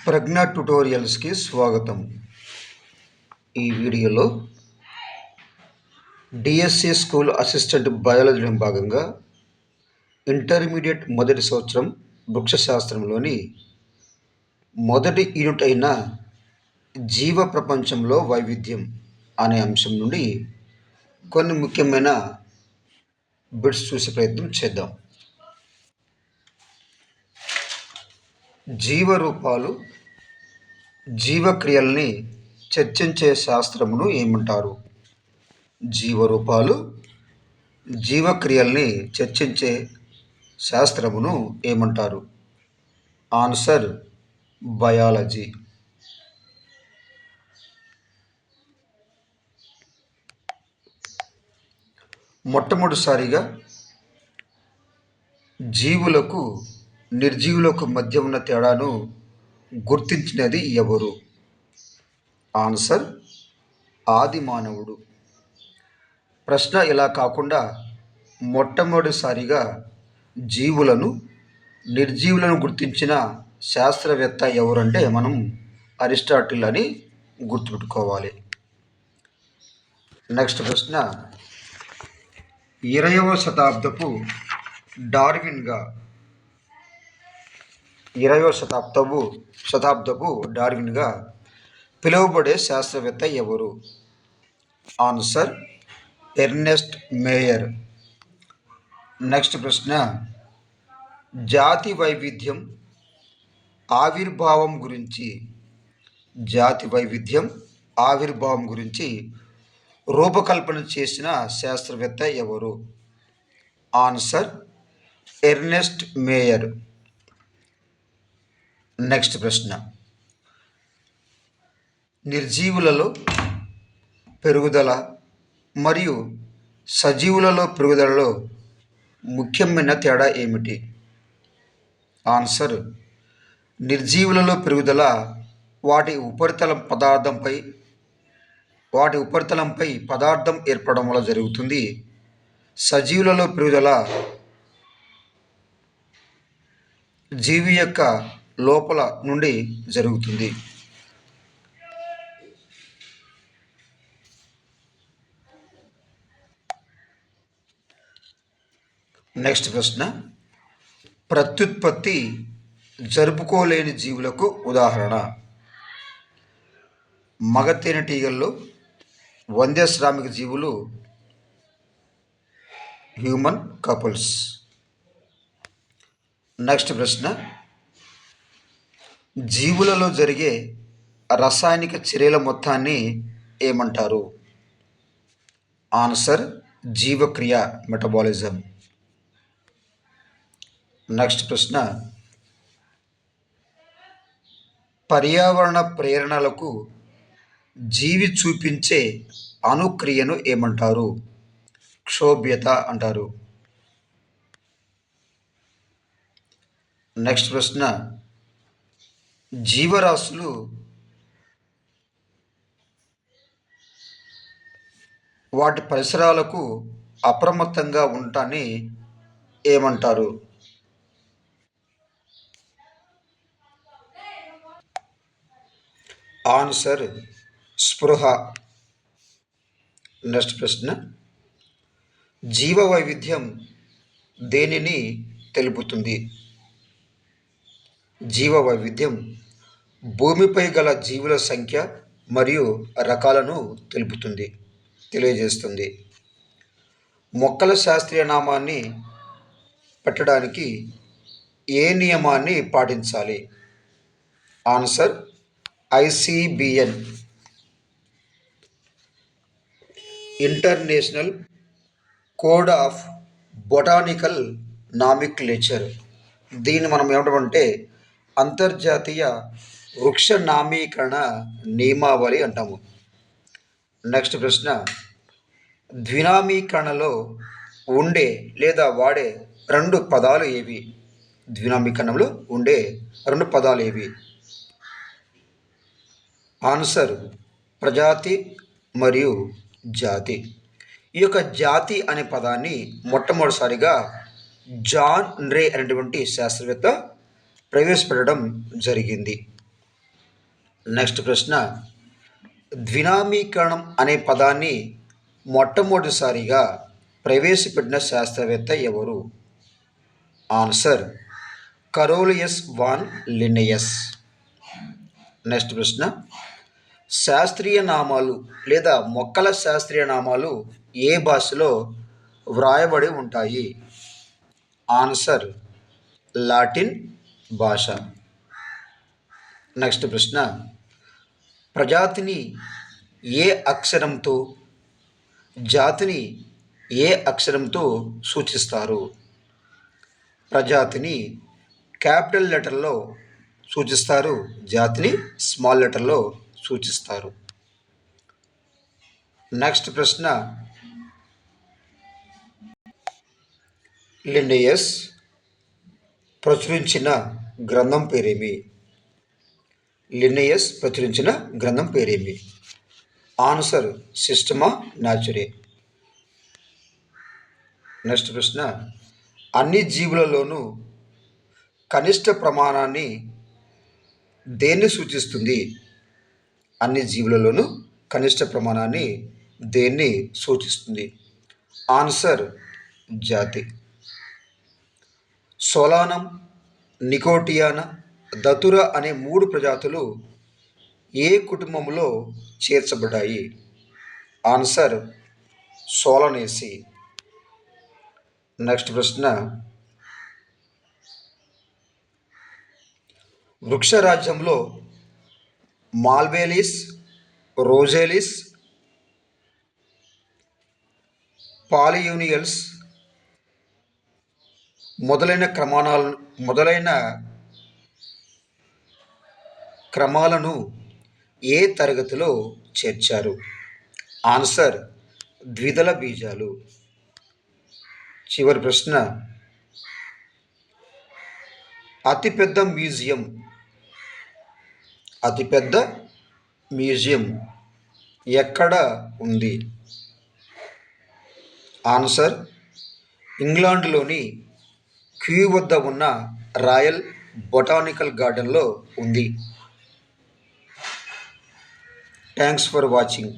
ప్రజ్ఞ ట్యుటోరియల్స్కి స్వాగతం. ఈ వీడియోలో డిఎస్సి స్కూల్ అసిస్టెంట్ బయాలజీలో భాగంగా ఇంటర్మీడియట్ మొదటి సంవత్సరం వృక్షశాస్త్రంలోని మొదటి యూనిట్ అయిన జీవ ప్రపంచంలో వైవిధ్యం అనే అంశం నుండి కొన్ని ముఖ్యమైన బిట్స్ చూసే ప్రయత్నం చేద్దాం. జీవరూపాలు జీవక్రియల్ని చర్చించే శాస్త్రమును ఏమంటారు? జీవరూపాలు జీవక్రియల్ని చర్చించే శాస్త్రమును ఏమంటారు? Answer biology. మొట్టమొదటిసారిగా జీవులకు నిర్జీవులకు మధ్య ఉన్న తేడాను గుర్తించినది ఎవరు? ఆన్సర్ ఆది మానవుడు. ప్రశ్న ఇలా కాకుండా మొట్టమొదటిసారిగా జీవులను నిర్జీవులను గుర్తించిన శాస్త్రవేత్త ఎవరంటే మనం అరిస్టాటిల్ అని గుర్తుపెట్టుకోవాలి. నెక్స్ట్ ప్రశ్న ఇరవవ శతాబ్దపు డార్విన్గా ఇరవై శతాబ్దపు శతాబ్దపు డార్విన్గా పిలువబడే శాస్త్రవేత్త ఎవరు? Answer Ernest mayor. నెక్స్ట్ ప్రశ్న జాతి వైవిధ్యం ఆవిర్భావం గురించి. జాతి వైవిధ్యం ఆవిర్భావం గురించి రూపకల్పన చేసిన శాస్త్రవేత్త ఎవరు? Answer Ernest mayor. నెక్స్ట్ ప్రశ్న. నిర్జీవులలో పెరుగుదల మరియు సజీవులలో పెరుగుదలలో ముఖ్యమైన తేడా ఏమిటి? ఆన్సర్. నిర్జీవులలో పెరుగుదల వాటి ఉపరితల పదార్థంపై వాటి ఉపరితలంపై పదార్థం ఏర్పడడం వల్ల జరుగుతుంది. సజీవులలో పెరుగుదల జీవి యొక్క లోపల నుండి జరుగుతుంది. నెక్స్ట్ ప్రశ్న. ప్రత్యుత్పత్తి జరుపుకోలేని జీవులకు ఉదాహరణ. మగ తేనెటీగల్లో వంద్యశ్రామిక జీవులు హ్యూమన్ కపుల్స్. నెక్స్ట్ ప్రశ్న. జీవులలో జరిగే రసాయనిక చర్యల మొత్తాన్ని ఏమంటారు? ఆన్సర్ జీవక్రియ మెటబాలిజం. నెక్స్ట్ ప్రశ్న. పర్యావరణ ప్రేరణలకు జీవి చూపించే అనుక్రియను ఏమంటారు? క్షోభ్యత అంటారు. నెక్స్ట్ ప్రశ్న. జీవరాశులు వాటి పరిసరాలకు అప్రమత్తంగా ఉండటాన్ని ఏమంటారు? ఆన్సర్ స్పృహ. నెక్స్ట్ ప్రశ్న. జీవ వైవిధ్యం దేనిని తెలుపుతుంది? జీవ వైవిధ్యం భూమిపై గల జీవుల సంఖ్య మరియు రకాలను తెలుపుతుంది తెలియజేస్తుంది. మొక్కల శాస్త్రీయ నామాన్ని పెట్టడానికి ఏ నియమాన్ని పాటించాలి? Answer ICBN international code of botanical nomenclature దీన్ని మనం ఏమంటామంటే అంతర్జాతీయ వృక్ష నామీకరణ నియమావళి అంటాము. నెక్స్ట్ ప్రశ్న. ద్వినామీకరణలో ఉండే లేదా వాడే రెండు పదాలు ఏవి? ద్వినామీకరణంలో ఉండే రెండు పదాలు ఏవి? ఆన్సర్ ప్రజాతి మరియు జాతి. ఈ యొక్క జాతి అనే పదాన్ని మొట్టమొదటిసారిగా జాన్ రే అనేటువంటి శాస్త్రవేత్త ప్రవేశపెట్టడం జరిగింది. నెక్స్ట్ ప్రశ్న ద్వినామీకరణం అనే పదాన్ని మొట్టమొదటిసారిగా ప్రవేశపెట్టిన శాస్త్రవేత్త ఎవరు? Answer Carolus von Linnaeus next ప్రశ్న శాస్త్రీయ నామాలు లేదా మొక్కల శాస్త్రీయ నామాలు ఏ భాషలో వ్రాయబడి ఉంటాయి? ఆన్సర్ లాటిన్ భాష. నెక్స్ట్ ప్రశ్న. ప్రజాతిని ఏ అక్షరంతో జాతిని ఏ అక్షరంతో సూచిస్తారు? ప్రజాతిని క్యాపిటల్ లెటర్లో సూచిస్తారు జాతిని స్మాల్ లెటర్లో సూచిస్తారు. నెక్స్ట్ ప్రశ్న. లిండియస్ ప్రచురించిన గ్రంథం పేరేమి? లిన్నయస్ ప్రచురించిన గ్రంథం పేరేమి? ఆన్సర్ సిస్టమా నాచురే? నెక్స్ట్ ప్రశ్న. అన్ని జీవులలోనూ కనిష్ట ప్రమాణాన్ని దేన్ని సూచిస్తుంది? అన్ని జీవులలోనూ కనిష్ట ప్రమాణాన్ని దేన్ని సూచిస్తుంది? ఆన్సర్ జాతి. సోలానం నికోటియానా దతుర అనే మూడు ప్రజాతులు ఏ కుటుంబంలో చేర్చబడ్డాయి? ఆన్సర్ సోలనేసి. నెక్స్ట్ ప్రశ్న. వృక్షరాజ్యంలో మాల్వేలిస్ రోజేలిస్ పాలియూనియల్స్ మొదలైన క్రమాణాల మొదలైన క్రమాలను ఏ తరగతిలో చేర్చారు? ఆన్సర్ ద్విదళ బీజాలు. చివరి ప్రశ్న అతిపెద్ద మ్యూజియం. అతిపెద్ద మ్యూజియం ఎక్కడ ఉంది? ఆన్సర్ ఇంగ్లాండ్లోని క్యూ వద్ద ఉన్న రాయల్ బొటానికల్ గార్డెన్లో ఉంది. Thanks for watching.